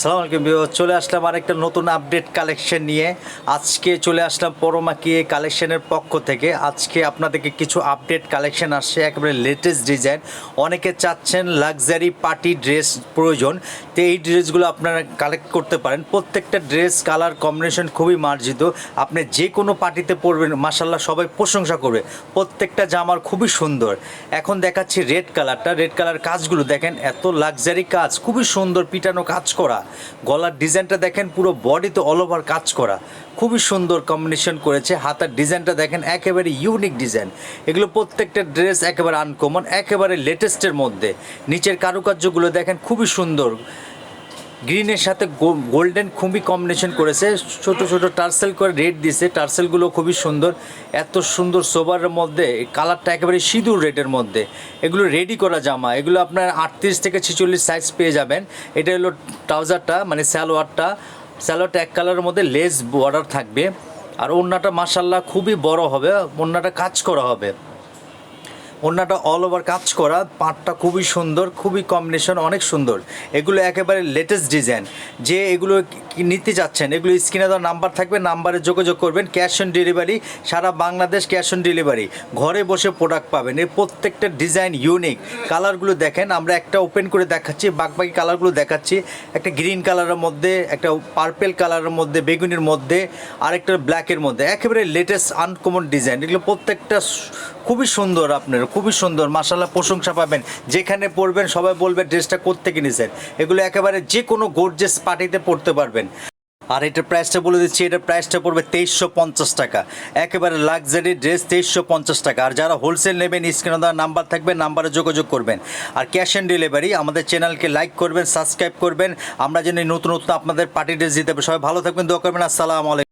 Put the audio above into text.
সালাম আলাইকুম চলে আসলাম আরেকটা নতুন আপডেট কালেকশন নিয়ে। আজকে চলে আসলাম পরমা পরমাকিয়ে কালেকশনের পক্ষ থেকে। আজকে আপনাদেরকে কিছু আপডেট কালেকশন আসছে, একেবারে লেটেস্ট ডিজাইন অনেকে চাচ্ছেন লাক্সারি পার্টি ড্রেস প্রয়োজন, তো এই ড্রেসগুলো আপনারা কালেক্ট করতে পারেন। প্রত্যেকটা ড্রেস কালার কম্বিনেশন খুবই মার্জিত। আপনি যে কোনো পার্টিতে পরবেন মাসাল্লাহ সবাই প্রশংসা করবে। প্রত্যেকটা জামার খুবই সুন্দর। এখন দেখাচ্ছি রেড কালারটা রেড কালার কাজগুলো দেখেন, এত লাক্সারি কাজ, খুবই সুন্দর পিটানো কাজ করা। গলার ডিজাইনটা দেখেন, পুরো বডিতে অল ওভার কাজ করা। খুবই সুন্দর কম্বিনেশন করেছে, হাতার ডিজাইনটা দেখেন, একেবারে ইউনিক ডিজাইন এগুলো প্রত্যেকটা ড্রেস একেবারে আনকমন একেবারে লেটেস্টের মধ্যে। নিচের কারুকার্যগুলো দেখেন, খুবই সুন্দর। গ্রিনের সাথে গোল্ডেন খুবই কম্বিনেশন করেছে। ছোট ছোট টার্সেল করে রেড দিছে। টার্সেলগুলো খুবই সুন্দর। এত সুন্দর সোবারের মধ্যে কালারটা একেবারে সিঁদুর রেডের মধ্যে। এগুলো রেডি করা জামা। এগুলো আপনার আটত্রিশ থেকে ছেচল্লিশ সাইজ পেয়ে যাবেন। এটা হলো ট্রাউজারটা মানে স্যালোয়ারটা স্যালোয়ারটা এক কালারের মধ্যে লেস বর্ডার থাকবে। আর ওড়নাটা মাসাল্লাহ খুবই বড় হবে। ওড়নাটা কাজ করা হবে। ওড়নাটা অল ওভার কাজ করা, পাটটা খুবই সুন্দর, খুবই কম্বিনেশন অনেক সুন্দর। এগুলো একেবারে লেটেস্ট ডিজাইন যে এগুলো নিতে যাচ্ছেন, এগুলো স্ক্রিনে দেওয়া নাম্বার থাকবে নাম্বারে যোগাযোগ করবেন ক্যাশ অন ডেলিভারি সারা বাংলাদেশ ক্যাশ অন ডেলিভারি ঘরে বসে প্রোডাক্ট পাবেন, এর প্রত্যেকটা ডিজাইন ইউনিক কালারগুলো দেখেন, আমরা একটা ওপেন করে দেখাচ্ছি, বাকি কালারগুলো দেখাচ্ছি। একটা গ্রিন কালারের মধ্যে, একটা পার্পেল কালারের মধ্যে, বেগুনির মধ্যে, আরেকটা ব্ল্যাকের মধ্যে। একেবারে লেটেস্ট আনকমন ডিজাইন এগুলো প্রত্যেকটা খুবই সুন্দর আপনার। খুবই সুন্দর মাসাল্লাহ প্রশংসা পাবেন। যেখানে পরবেন সবাই বলবে ড্রেসটা কোত্থেকে নিছেন। এগুলো একেবারে যে কোনো গোর্জেস পার্টিতে পরতে পারবেন। আর এটার প্রাইসটা বলে দিচ্ছি এটার প্রাইসটা পড়বে তেইশশো পঞ্চাশ টাকা। একেবারে লাক্সারি ড্রেস তেইশশো পঞ্চাশ টাকা। আর যারা হোলসেল নেবেন স্ক্রিনে দেওয়া নাম্বার থাকবে নাম্বারে যোগাযোগ করবেন। আর ক্যাশ অন ডেলিভারি আমাদের চ্যানেলকে লাইক করবেন সাবস্ক্রাইব করবেন। আমরা যেন নতুন নতুন আপনাদের পার্টি ড্রেস দিতে হবে সবাই ভালো থাকবেন, দোয়া করবেন। আসসালামু আলাইকুম।